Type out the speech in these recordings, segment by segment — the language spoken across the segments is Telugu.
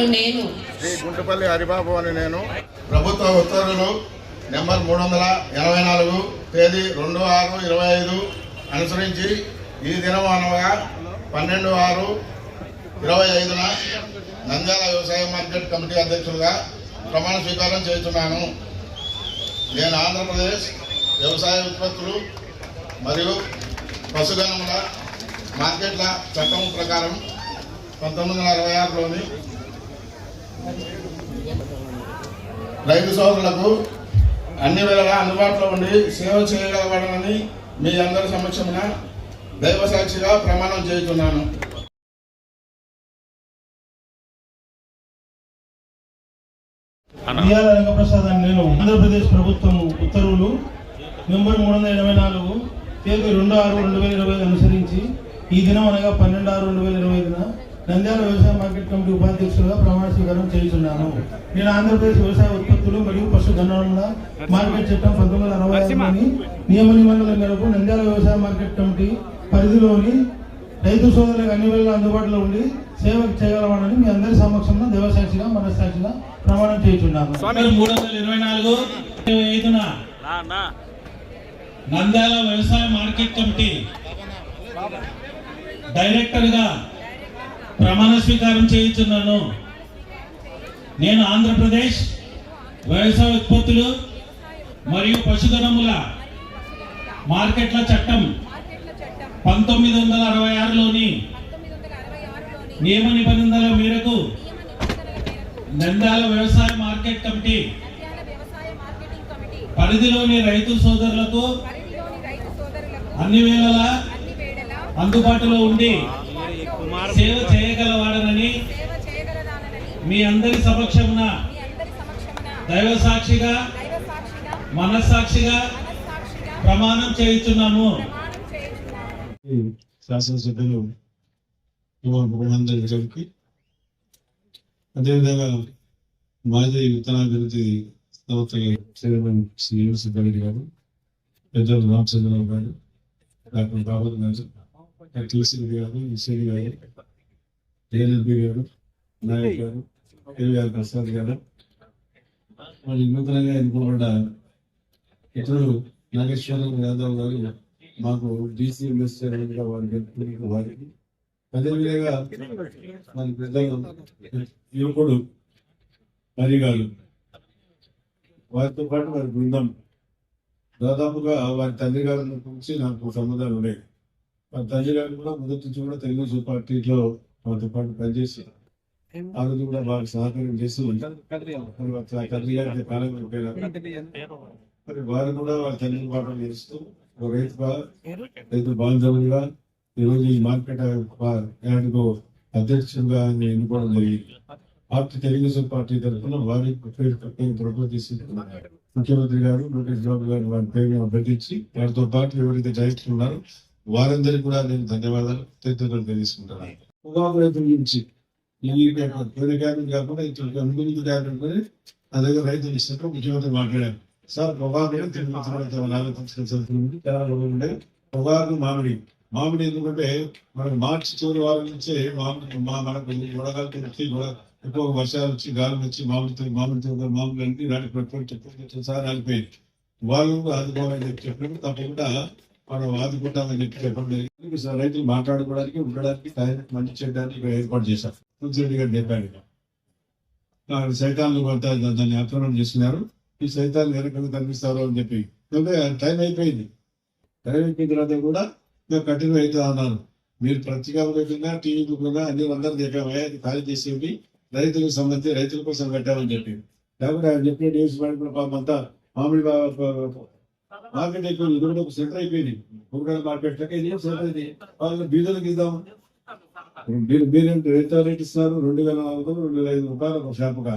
అను నేను. శ్రీ గుంటుపల్లి హరిబాబు అని నేను. ప్రభుత్వ ఉత్తర్వులు నెంబర్ మూడు వందల ఎనభై నాలుగు తేదీ రెండు ఆరు ఇరవై ఐదు అనుసరించి ఈ దినం అనగా పన్నెండు ఆరు ఇరవై ఐదున నంద్యాల వ్యవసాయ మార్కెట్ కమిటీ అధ్యక్షులుగా ప్రమాణ స్వీకారం చేస్తున్నాను. నేను ఆంధ్రప్రదేశ్ వ్యవసాయ ఉత్పత్తులు మరియు పశుగణముల మార్కెట్ల చట్టం ప్రకారం పంతొమ్మిది వందల అరవై ఆరులోని రైతు సోదరులకు అన్ని వేళలా అందుబాటులో ఉండి సేవ చేయగలగడమని మీ అందరి సమక్షమున దైవ సాక్షిగా ప్రమాణం చేస్తున్నాను బియ్యాల రంగప్రసాద్ అని నేను ఆంధ్రప్రదేశ్ ప్రభుత్వం ఉత్తర్వులు నెంబర్ మూడు వందల ఎనభై నాలుగు తేదీ రెండు ఆరు రెండు వేల ఇరవై అనుసరించి ఈ దినం అనగా పన్నెండు ఆరు రెండు వేల ఇరవై ఐదున నంద్యాల వ్యవసాయ మార్కెట్ కమిటీ ఉపాధ్యక్షులుగా ప్రమాణ స్వీకారం చేస్తున్నాను నేను ఆంధ్రప్రదేశ్ వ్యవసాయ ఉత్పత్తులు మరియు పశు గణనల మార్కెట్ చట్టం పంతొమ్మిది వందల అరవై ఆరులోని నియమ నిబంధనల మేరకు నంద్యాల వ్యవసాయ మార్కెట్ కమిటీ పరిధిలోని రైతు సోదరులకు అన్ని వేళలా అందుబాటులో ఉండి సేవ చేయగలవాలని మీ అందరి సమక్షంలో దేవసాక్షిగా మనస్సాక్షిగా ప్రమాణం చేస్తున్నాను మూడు వందల ఇరవై నాలుగు ఐదున నంద్యాల వ్యవసాయ మార్కెట్ కమిటీ డైరెక్టర్గా ప్రమాణ స్వీకారం చేయించున్నాను. నేను ఆంధ్రప్రదేశ్ వ్యవసాయ ఉత్పత్తులు మరియు పశుధనముల మార్కెట్ల చట్టం పంతొమ్మిది వందల అరవై ఆరులోని నియమ నిబంధనల మేరకు నంద్యాల వ్యవసాయ మార్కెట్ కమిటీ పరిధిలోని రైతు సోదరులకు అన్ని వేళలా అందుబాటులో ఉండి సేవ చేయగలవాడనని మీ అందరి సమక్షమున మీ అందరి సమక్షమున దైవ సాక్షిగా మనస్సాక్షిగా ప్రమాణం చేయుచున్నాము శాసనసభ్యులు గారికి అదేవిధంగా మాజీ విత్తనాభివృద్ధి సంస్థ చైర్మన్ శ్రీ యూసుఫరెడ్డి గారు పెద్దలు రామచంద్రరావు గారు డాక్టర్ బాబు గారు తులసి గారు ఈశ్వరి గారు ఏఎల్బి గారు నాయక్ గారు కేవీఆర్ ప్రసాద్ గారు. మరి నూతనంగా ఎన్నుకోబడ్డ ఇతరులు నాగేశ్వరరావు యాదవ్ గారు మాకు డీసీ మినిస్టర్ వారికి వారికి అదేవిధంగా మన పెద్ద యువకుడు హరిగారు వారితో పాటు వారి బృందం. దాదాపుగా వారి తండ్రి గారి నుంచి నాకు సంబంధాలు ఉన్నాయి. వారి తండ్రి గారు కూడా మొదటి నుంచి కూడా తెలుగుదేశం పార్టీలో వారితో పాటు పనిచేసి ఆ రోజు కూడా వారికి సహకారం చేస్తూ ఉంటారు మరి వారి కూడా వారి తండ్రి పాటలు చేస్తూ ఒక రైతుగా రైతు బాంధవులుగా ఈరోజు ఈ మార్కెట్ యార్డుకు అధ్యక్షులుగా ఎన్నుకోవడం జరిగింది. పార్టీ తెలుగుదేశం పార్టీ తరఫున వారి పేరు పేరు చేసి ముఖ్యమంత్రి గారు లోకేష్ బాబు గారు వారి పేరును అభ్యర్థించి వారితో పాటు ఎవరైతే డైరెక్టర్లు ఉన్నారో వారందరికీ కూడా నేను ధన్యవాదాలు కృతజ్ఞతలు తెలియజేసుకుంటాను పొగాకు రైతుల నుంచి ఈ పేద కాకుండా ఇతర అనుభూతి క్యాబినెట్ నా దగ్గర రైతులు ఇస్తున్నట్టు ముఖ్యమంత్రి మాట్లాడారు సార్ పొగాకు తెలుగుండే పొగాకు మామిడి మామిడి ఎందుకంటే మనకు మార్చి చివరి వారం నుంచి మామిడి మా మనకు వడగాలి వచ్చి ఎక్కువ వర్షాలు వచ్చి గాలి వచ్చి మామిడి మామిడితో మామిడి అన్ని రాని ప్రకృతి సార్ ఆగిపోయింది వాళ్ళు ఆదుకోవాలని చెప్పి చెప్పినప్పుడు తప్పకుండా మనం ఆదుకుంటామని చెప్పి సార్ రైతులు మాట్లాడుకోవడానికి ఉండడానికి తయారీ మంచి చేయడానికి ఏర్పాటు చేశారు? తులసిరెడ్డి గారు చెప్పాడు. ఆ సైతాన్లు కొంత దాన్ని అప్రమణం చేస్తున్నారు. ఈ సైతాన్ని వెనక కనిపిస్తారో అని చెప్పి. టైం అయిపోయింది. టైం అయిపోయిన తర్వాత కూడా మేము కంటిన్యూ అవుతా అన్నాను మీరు పత్రికా టీవీ కూడా అన్ని అందరూ చెప్పామయ్యా అది ఖాళీ చేసేవి రైతులకు సంబంధించి రైతుల కోసం పెట్టామని చెప్పి. లేకపోతే ఆయన చెప్పిన న్యూస్ పేపర్ పాపం అంతా మామిడి మార్కెట్ ఎక్కువ ఇది కూడా ఒక సెంటర్ అయిపోయింది. కూరగాయల మార్కెట్ ఇది సెంటర్ వాళ్ళు బీదలకు ఇద్దాం. మీరు మీరేంటి రేట్ రేట్ ఇస్తున్నారు? రెండు వేల నాలుగు వందలు రెండు వేల ఐదు రూపాయలు ఒక షాపుగా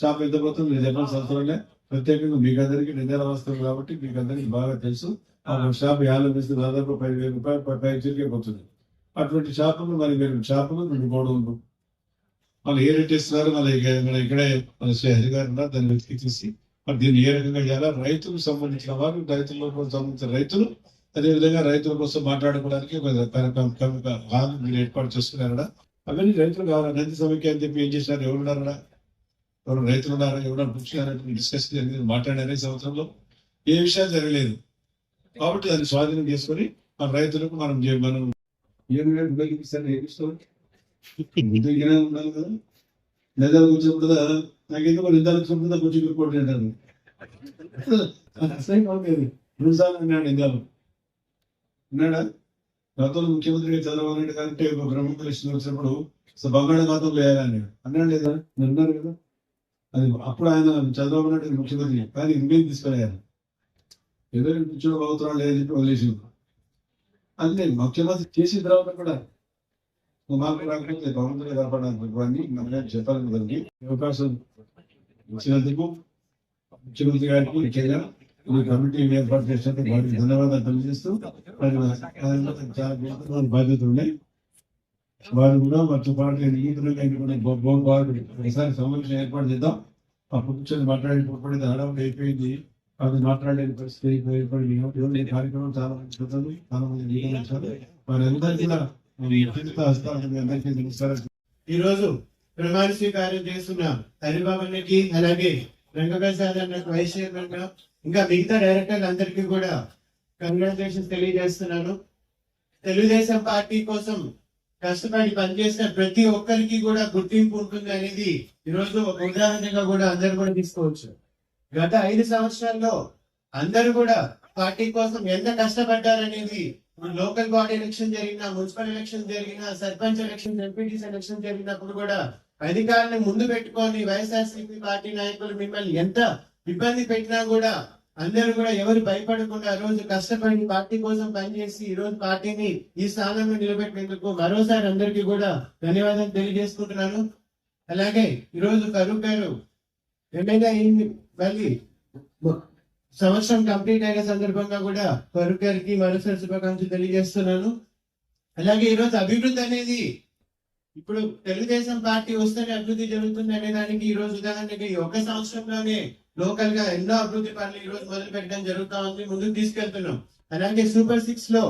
షాప్ ఎంత పోతుంది? మీ చెప్పిన సంవత్సరంలో. ప్రత్యేకంగా మీకు అందరికీ నిద్ర వస్తుంది కాబట్టి మీకు అందరికీ బాగా తెలుసు. ఆ షాప్ యాభై వేస్తే దాదాపు పది వేల రూపాయలు పై చీరికే పోతుంది. అటువంటి షాపులు మరి మీరు షాపులు రెండు గోడౌన్లు. వాళ్ళు ఏ రేట్ ఇస్తున్నారు? మళ్ళీ ఇక్కడ ఇక్కడే మన శ్రీ హరి గారు దాన్ని వెతికి చూసి మరి దీన్ని ఏ రకంగా చేయాలా? రైతుకు సంబంధించిన వారు రైతుల సంబంధించిన రైతులు అదేవిధంగా రైతుల కోసం మాట్లాడుకోవడానికి ఒక హాల్ మీరు ఏర్పాటు చేస్తున్నారా అవన్నీ రైతులు కావాలి? రైతు సమైక్య అని చెప్పి ఏం చేశారు? ఎవరు ఉన్నారా ఎవరు రైతులు ఉన్నారా? ఎవరు పురుషులు డిస్కస్ జరిగింది. మాట్లాడారు ఈ సంవత్సరంలో. ఏ విషయాలు జరగలేదు. కాబట్టి దాన్ని స్వాధీనం చేసుకొని మన రైతులకు మనం మనం ఏం రేటు ఉపయోగిస్తారు ఏమి ఉండాలి కదా. లేదా నాకు ఎందుకు నిద్ర కూర్చుంటుందా కొంచెం రిపోర్ట్ అంటారు. అసలు కాదు రెండు అన్నాడు నిజాలు. అన్నాడా? గతంలో ముఖ్యమంత్రిగా చంద్రబాబు నాయుడు గారంటే ఒక బ్రహ్మ లిస్టు వచ్చినప్పుడు అసలు బంగాళాఖాతం వేయాలని అన్నాడు. లేదా? అన్నారు కదా. అది అప్పుడు ఆయన చంద్రబాబు నాయుడు ముఖ్యమంత్రి. కానీ ఇంకేం తీసుకెళ్ళారు ఏదో కూర్చొని అవుతున్నాడు లేదని చెప్పి వదిలేసి అంతే. ముఖ్యమంత్రి చేసిన తర్వాత కూడా మాకు రాకపోతే పవన్ మనం చెప్పాలని అవకాశం ఇచ్చినందుకు ముఖ్యమంత్రి గారికి ముఖ్యంగా ఈ కమిటీ ఏర్పాటు చేసినందుకు వారికి ధన్యవాదాలు తెలియజేస్తూ మరి చాలా బాధ్యతలు ఉన్నాయి. వారు కూడా వారితో పాటు నూతనంగా వారు ఒకసారి సమావేశం ఏర్పాటు చేద్దాం. అప్పుడు కూర్చొని మాట్లాడేటప్పుడు హడావుడి అయిపోయింది. అది మాట్లాడలేని పరిస్థితి ఏర్పడింది కార్యక్రమం చాలా మంది చాలా మంది వారందరికీ ఈ రోజు ప్రమాణ స్వీకారం చేస్తున్న. హరిబాబుకి అలాగే రంగప్రసాద్ అన్నకు వైస్ చైర్మన్గా ఇంకా మిగతా డైరెక్టర్లు అందరికీ కూడా కంగ్రాచులేషన్స్ తెలియజేస్తున్నాను. తెలుగుదేశం పార్టీ కోసం కష్టపడి పనిచేసిన ప్రతి ఒక్కరికి కూడా గుర్తింపు ఉంటుంది అనేది ఈ రోజు ఒక ఉదాహరణగా కూడా అందరు కూడా తీసుకోవచ్చు. గత ఐదు సంవత్సరాల్లో అందరూ కూడా పార్టీ కోసం ఎంత కష్టపడ్డారనేది లోకల్ బాడీ ఎలక్షన్ జరిగిన మున్సిపల్ ఎలక్షన్ జరిగిన సర్పంచ్ ఎలక్షన్ ఎంపీటీస్ ఎలక్షన్ జరిగినప్పుడు కూడా అధికారులను ముందు పెట్టుకొని వైఎస్ఆర్సీపీ పార్టీ నాయకులు మిమ్మల్ని ఎంత ఇబ్బంది పెట్టినా కూడా అందరూ కూడా ఎవరు భయపడకుండా ఆ రోజు కష్టపడి పార్టీ కోసం పనిచేసి ఈ రోజు పార్టీని ఈ స్థానంలో నిలబెట్టినందుకు మరోసారి అందరికీ కూడా ధన్యవాదాలు తెలియజేసుకుంటున్నాను. అలాగే ఈరోజు కరువు ఫరూక్ గారు ఎమ్మెల్యే అయింది మళ్ళీ సంవత్సరం కంప్లీట్ అయిన సందర్భంగా కూడా ఫరూక్ గారికి మరోసారి శుభాకాంక్షలు తెలియజేస్తున్నాను. అలాగే ఈరోజు అభివృద్ధి అనేది ఇప్పుడు తెలుగుదేశం పార్టీ వస్తేనే అభివృద్ధి జరుగుతుంది అనే దానికి ఈ రోజు ఉదాహరణకి ఒక సంవత్సరంలోనే లోకల్గా ఎన్నో అభివృద్ధి పనులు ఈ రోజు మొదలు పెట్టడం జరుగుతా ఉంది ముందుకు తీసుకెళ్తున్నాం. అలాగే సూపర్ సిక్స్లో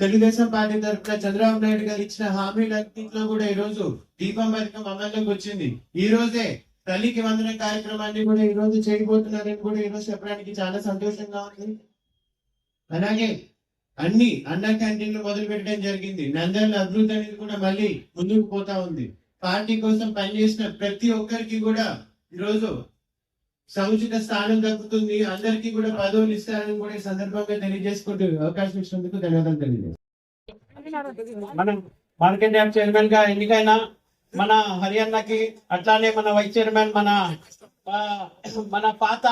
తెలుగుదేశం పార్టీ తరఫున చంద్రబాబు నాయుడు గారు ఇచ్చిన హామీలన్నింటిలో కూడా ఈ రోజు దీపం పథకం అమల్లోకి వచ్చింది. ఈ రోజే తల్లికి వందన కార్యక్రమాన్ని కూడా ఈ రోజు చేయబోతున్నారని కూడా ఈ రోజు చెప్పడానికి చాలా సంతోషంగా ఉంది. అలాగే అన్ని అన్న క్యాంటీన్లు మొదలు పెట్టడం జరిగింది. నందర్ల అభివృద్ధి అనేది కూడా మళ్ళీ ముందుకు పోతా ఉంది. పార్టీ కోసం పనిచేసిన ప్రతి ఒక్కరికి కూడా ఈరోజు సముచిత స్థానం దక్కుతుంది. అందరికీ కూడా పదవులు ఇస్తారని కూడా ఈ సందర్భంగా తెలియజేసుకుంటూ అవకాశం ఇచ్చినందుకు ధన్యవాదాలు తెలియజేస్తాను మనం మార్కెట్ యాప్ చైర్మన్గా ఎన్నికైనా మన హరియాణకి అట్లానే మన వైస్ చైర్మన్ మన మన పాత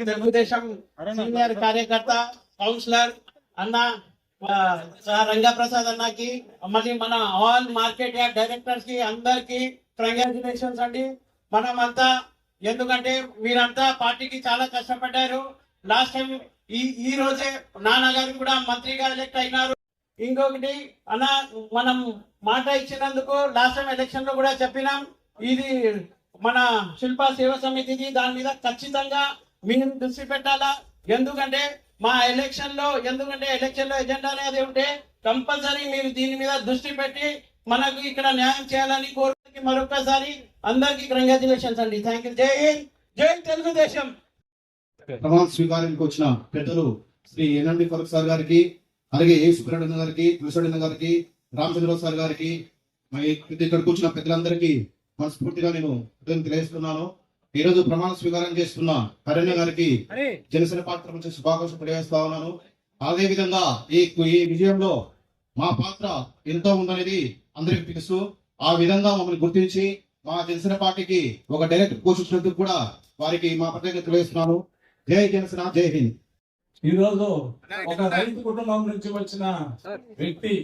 తెలుగుదేశం సీనియర్ కార్యకర్త కౌన్సిలర్ అన్న ఆ, రంగా ప్రసాద్ అన్నకి మళ్ళీ మన ఆల్ మార్కెట్ యార్డ్ డైరెక్టర్స్కి అందరికి కంగ్రాచులేషన్స్ అండి. మనం అంతా ఎందుకంటే మీరంతా పార్టీకి చాలా కష్టపడ్డారు. లాస్ట్ టైం ఈ ఈ రోజే నాన్నగారు కూడా మంత్రిగా ఎలక్ట్ అయినారు. ఇంకొకటి అన్న మనం మాట ఇచ్చినందుకు లాస్ట్ టైం ఎలక్షన్లో కూడా చెప్పినాం. ఇది మన శిల్ప సేవ సమితికి దాని మీద ఖచ్చితంగా మీరు దృష్టి పెట్టాలా? ఎందుకంటే మా ఎలక్షన్లో ఎందుకంటే ఎలక్షన్లో ఎజెండా అనేది ఉంటే కంపల్సరీ మీరు దీని మీద దృష్టి పెట్టి మనకు ఇక్కడ న్యాయం చేయాలని కోరుకు మరొకసారి అందరికి కంగ్రాచులేషన్స్ అండి. థ్యాంక్ యూ జై హింద్ జై తెలుగుదేశం. ప్రమాణ స్వీకారానికి వచ్చిన పెద్దలు శ్రీ ఎన్ఎండి ఫరక్ సార్ గారికి అలాగే ఏ సుబ్రహ్మణ్యం గారికి తులసరెడ్డి గారికి రామచంద్రరావు సార్ గారికి మరి ఇక్కడ కూర్చున్న పెద్దలందరికీ మనస్ఫూర్తిగా నేను తెలియజేస్తున్నాను. ఈ రోజు ప్రమాణ స్వీకారం చేస్తున్న కరణ్య గారికి జనసేన పార్టీ తరఫు నుంచి శుభాకాంక్షలు తెలియజేస్తా ఉన్నాను. అదే విధంగా ఈ ఈ విజయంలో మా పాత్ర ఎంతో ఉందనేది అందరికీ తెలుసు. ఆ విధంగా మమ్మల్ని గుర్తించి మా జనసేన పార్టీకి ఒక డైరెక్ట్ పోషించినందుకు కూడా వారికి మా ప్రత్యేకత తెలియజేస్తున్నాను. జై జనసేన జై హింద్. ఈ రోజు ఒక రైతు కుటుంబం నుంచి వచ్చిన వ్యక్తి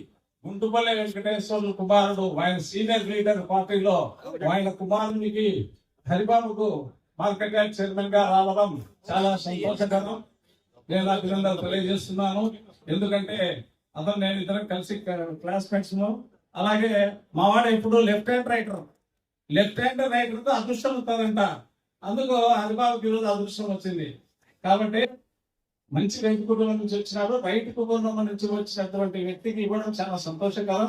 గుంటుపల్లి వెంకటేశ్వరుడు కుమారుడు ఆయన సీనియర్ లీడర్ పార్టీలో ఆయన కుమారునికి హరిబాబుకు మార్కెట్ యార్డ్ చైర్మన్గా రావడం చాలా సంతోషకరం. నేను అభినందనలు తెలియజేస్తున్నాను. ఎందుకంటే అతను నేను ఇద్దరం కలిసి క్లాస్మేట్స్ అలాగే మావాడు ఇప్పుడు left hand writer left hand రైటర్తో అదృష్టం అవుతారంట అందుకు హరిబాబుకి ఈరోజు అదృష్టం వచ్చింది. కాబట్టి మంచి రైతు కుటుంబం నుంచి వచ్చినాడు రైతు కుటుంబం నుంచి వచ్చినటువంటి వ్యక్తికి ఇవ్వడం చాలా సంతోషకరం.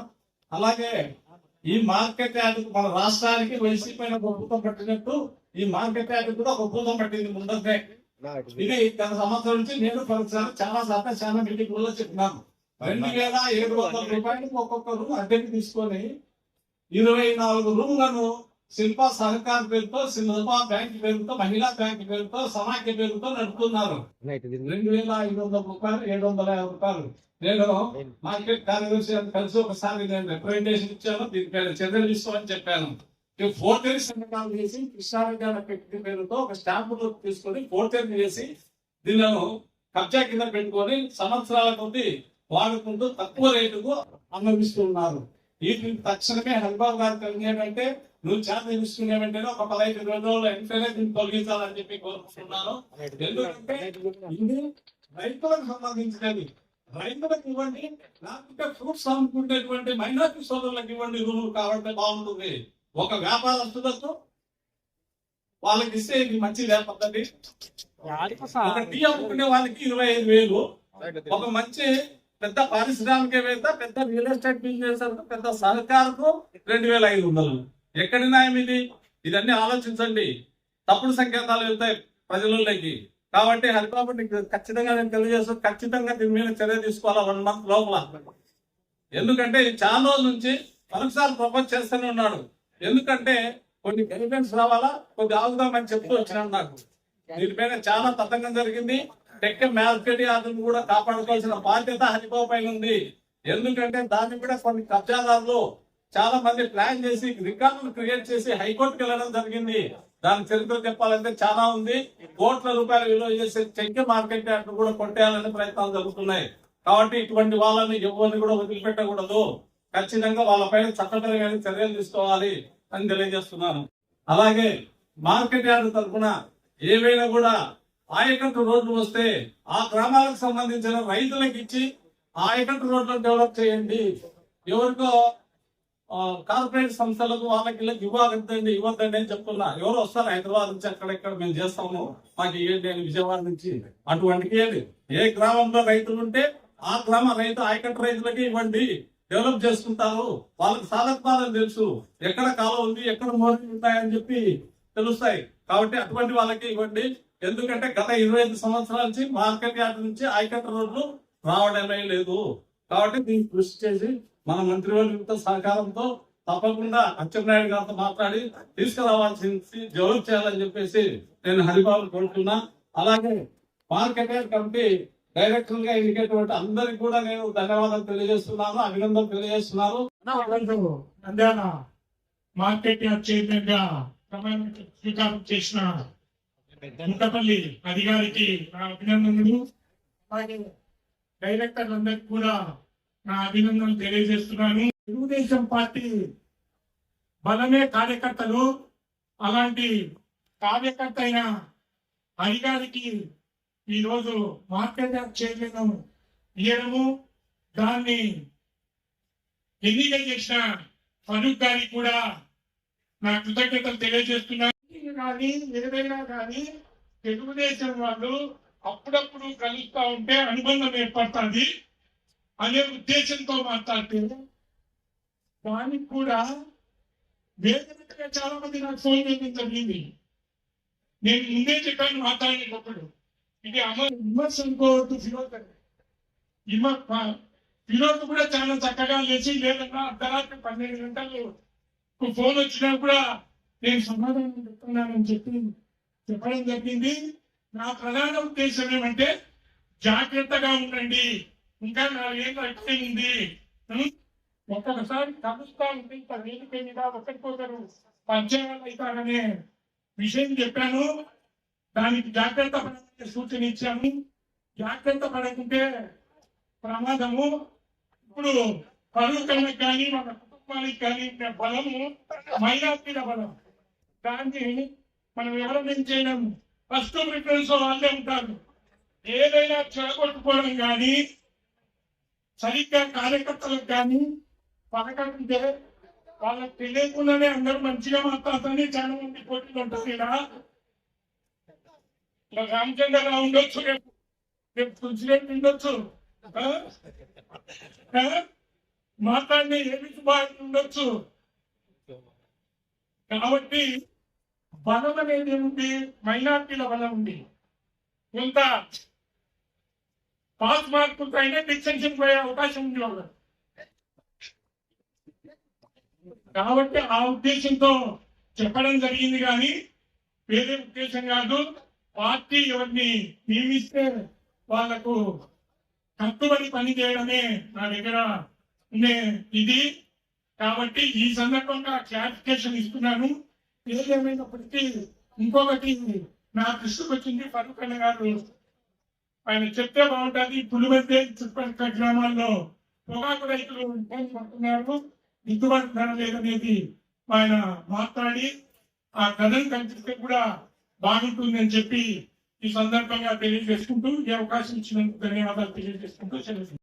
అలాగే ఈ మార్కెట్ యార్డ్ మన రాష్ట్రానికి వైసీపీ భూతం పట్టినట్టు ఈ మార్కెట్ యార్డ్ కూడా ఒక భూతం పట్టింది ముందరే ఇది గత సంవత్సరం నుంచి నేను పరిసరాలు చాలా శాతం చాలా మీటింగ్లో చెప్పినాను. రెండు వేల ఏడు వందల రూపాయలకు ఒక్కొక్క రూమ్ అద్దెకి తీసుకొని ఇరవై నాలుగు రూమ్లను శిల్ప సహకార పేరుతో శిల్ప బ్యాంక్ పేరుతో మహిళా బ్యాంక్ పేరుతో సమాఖ్య పేరుతో నడుపుతున్నారు. రెండు వేల ఐదు వందల రూపాయలు ఏడు వందల యాభై రూపాయలు. నేను మార్కెట్ కార్యదర్శి కలిసి ఒకసారి నేను రిప్రజెంటేషన్ ఇచ్చాను. దీనిపైన చర్యలు తీసుకోమని చెప్పాను. ఫోర్టరీ సంతకాలు చేసి కృష్ణారెడ్డి వ్యక్తి పేరుతో ఒక స్టాంపు తీసుకొని ఫోర్టరీ చేసి దీనిలో కబ్జా కింద పెట్టుకొని సంవత్సరాల కొద్ది వాడుకుంటూ తక్కువ రేటుకు అమ్మవిస్తున్నారు వీటిని తక్షణమే హరిబాబు గారు కలిగేటంటే నువ్వు చేత తీసుకునే ఒక పదహైదు రోజుల్లో వెంటనే దీన్ని తొలగించాలని చెప్పి కోరుకుంటున్నాను. ఎందుకంటే ఇది రైతులకు సంబంధించినది. రైతులకు ఇవ్వండి లేకపోతే ఫ్రూట్స్ అమ్ముకునేటువంటి మైనార్టీ సోదరులకు ఇవ్వండి రూములు కాబట్టి బాగుంటుంది. ఒక వ్యాపారస్తులకు వాళ్ళకి ఇస్తే ఇది మంచిదే పద్ధతి? ఒక టీ అమ్ముకునే వాళ్ళకి ఇరవై ఐదు వేలు. ఒక మంచి పెద్ద పారిశ్రామికవేత్త పెద్ద రియల్ ఎస్టేట్ బిజినెస్ పెద్ద సహకారకు రెండు వేల ఐదు వందలు. ఎక్కడి న్యాయం ఇది? ఇదన్నీ ఆలోచించండి. తప్పుడు సంకేతాలు వెళ్తాయి ప్రజలలోకి. కాబట్టి హరిబాబు నీకు ఖచ్చితంగా నేను తెలియజేస్తూ ఖచ్చితంగా దీని మీద చర్య తీసుకోవాలా వన్ మంత్ లోపల. ఎందుకంటే ఇది చాలా రోజుల నుంచి మరొకసారి ప్రపోజ్ చేస్తూనే ఉన్నాడు. ఎందుకంటే కొన్ని గైడ్లైన్స్ రావాలా కొద్ది ఆగుదామని చెప్తూ వచ్చినాడు నాకు. దీనిపైన చాలా తతంగం జరిగింది. టెక్ మార్కెట్ యార్డును కూడా కాపాడుకోవాల్సిన బాధ్యత హరిబాబు పైన ఉంది. ఎందుకంటే దాన్ని కూడా కొన్ని కబ్జాదారులు చాలా మంది ప్లాన్ చేసి రికార్డులు క్రియేట్ చేసి హైకోర్టుకి వెళ్ళడం జరిగింది. దాని చరిత్ర చెప్పాలంటే చాలా ఉంది. కోట్ల రూపాయలు విలువ చేసే చెక్ మార్కెట్ యార్డ్ కూడా కొట్టేయాలనే ప్రయత్నాలు జరుగుతున్నాయి. కాబట్టి ఇటువంటి వాళ్ళని ఎవరిని కూడా వదిలిపెట్టకూడదు. ఖచ్చితంగా వాళ్ళపైన చట్టపరమైన చర్యలు తీసుకోవాలి అని తెలియజేస్తున్నాను. అలాగే మార్కెట్ యార్డ్ తరఫున ఏవైనా కూడా ఆయకట్టు రోడ్లు వస్తే ఆ గ్రామాలకు సంబంధించిన రైతులకు ఇచ్చి ఆయకట్టు రోడ్లను డెవలప్ చేయండి. ఎవరికో కార్పొరేట్ సంస్థలకు వాళ్ళకి వీళ్ళకి ఇవ్వద్దండి అని చెప్తున్నా. ఎవరు వస్తారు? హైదరాబాద్ నుంచి అక్కడెక్కడ మేము చేస్తాము. మాకు ఇవ్వండి అని విజయవాడ నుంచి అటువంటికి ఏది ఏ గ్రామంలో రైతులు ఉంటే ఆ గ్రామ రైతు ఆయకట్టు రైతులకి ఇవ్వండి. డెవలప్ చేసుకుంటారు. వాళ్ళకి సాధకపాలని తెలుసు. ఎక్కడ కాలం ఉంది ఎక్కడ మోడలు ఉంటాయని చెప్పి తెలుస్తాయి. కాబట్టి అటువంటి వాళ్ళకి ఇవ్వండి. ఎందుకంటే గత ఇరవై ఐదు సంవత్సరాల నుంచి మార్కెట్ యార్డ్ నుంచి ఆయకట్టు రోడ్లు రావడమే లేదు. కాబట్టి దీన్ని కృషి చేసి మన మంత్రివర్గంతో సహకారంతో తప్పకుండా అచ్చెన్నాయుడు గారితో మాట్లాడి తీసుకురావాల్సింది జవాబు చేయాలని చెప్పేసి నేను హరిబాబు కోరుతున్నా. అలాగే మార్కెట్ కమిటీ డైరెక్టర్గా ఎన్నికైనటువంటి అందరికి కూడా నేను ధన్యవాదాలు తెలియజేస్తున్నాను అభినందనలు తెలియజేస్తున్నాను. నంద్యాల మార్కెట్ చైర్మన్గా స్వీకారం చేసిన అధికారికి నా అభినందనలు. అలాగే డైరెక్టర్లందరికీ కూడా నా అభినందనలు తెలియజేస్తున్నాను. తెలుగుదేశం పార్టీ బలమే కార్యకర్తలు అలాంటి కార్యకర్త అయిన అధికారికి ఈరోజు మార్కెట్ యార్డ్ చైర్మన్ ఇవ్వడము దాన్ని ఎన్నిక చేసిన ఫరూక్ గారికి కూడా నా కృతజ్ఞతలు తెలియజేస్తున్నాను. కానీ ఏదైనా కానీ తెలుగుదేశం వాళ్ళు అప్పుడప్పుడు కలుస్తూ ఉంటే అనుబంధం ఏర్పడుతుంది అనే ఉద్దేశంతో మాట్లాడితే దానికి కూడా వేదనగా చాలా మంది నాకు ఫోన్ చేయడం జరిగింది. నేను ముందే చెప్పాను మాట్లాడేటప్పుడు. ఇది అమర్ విమర్శ అనుకోవద్దు ఫిరోజ్ గారు. విమ- కూడా చాలా చక్కగా లేచి లేదన్నా అర్ధరాత్రి పన్నెండు గంటలు ఫోన్ వచ్చినా కూడా నేను సమాధానం చెప్తున్నానని చెప్పి చెప్పడం జరిగింది. నా ప్రధాన ఉద్దేశం ఏమంటే జాగ్రత్తగా ఉండండి. ఇంకా నాలుగేళ్ళు అయితే ఉంది. ఒక్కొక్కసారి కలుస్తా ఉంటే ఇంత వేదిక మీద ఒకరికొకరు పరిచయాలు అవుతారనే విషయం చెప్పాను. దానికి జాగ్రత్త పడమని సూచన ఇచ్చాను. జాగ్రత్త పడకుంటే ప్రమాదము. ఇప్పుడు పరువుకలకు కానీ మన కుటుంబానికి కానీ ఉండే బలము మైనార్టీల బలం. దాన్ని మనం ఎవరైనా చేయడం ఫస్ట్ ప్రిఫరెన్స్ వాళ్ళే ఉంటారు. ఏదైనా చెడగొట్టుకోవడం కానీ సరిగ్గా కార్యకర్తలకు కానీ పథకంటే వాళ్ళకి తెలియకుండానే అందరూ మంచిగా మాట్లాడుతుంది చాలా మంది పోటీలు ఉంటారు ఇలా రామచంద్రరావు ఉండొచ్చు రేపు రేపు తులసిరెడ్డి ఉండొచ్చు మాట్లాడిన ఉండొచ్చు. కాబట్టి బలం అనేది ఉంది మైనార్టీల బలం ఉంది. కొంత పాస్ మార్కులతో అయినా డిస్టెన్షన్ పోయే అవకాశం ఉంది వాళ్ళకి. కాబట్టి ఆ ఉద్దేశంతో చెప్పడం జరిగింది కానీ వేరే ఉద్దేశం కాదు. పార్టీ ఎవరిని నియమిస్తే వాళ్ళకు కట్టుబడి పని చేయడమే నా దగ్గర ఉండే ఇది. కాబట్టి ఈ సందర్భంగా క్లారిఫికేషన్ ఇస్తున్నాను. ఏదేమైనప్పటికీ ఇంకొకటి నా దృష్టికి వచ్చింది ఫరూక్ అన్న గారు. ఆయన చెప్తే బాగుంటుంది. పులివెద్దే చుట్టుపక్కల గ్రామాల్లో పొగాకు రైతులు ఇబ్బంది పడుతున్నారు గిట్టుబాటు ధర లేదనేది ఆయన మాట్లాడి ఆ ధనం కనిపిస్తే కూడా బాగుంటుందని చెప్పి ఈ సందర్భంగా తెలియజేసుకుంటూ ఈ అవకాశం ఇచ్చినందుకు ధన్యవాదాలు తెలియజేసుకుంటూ సెలవు.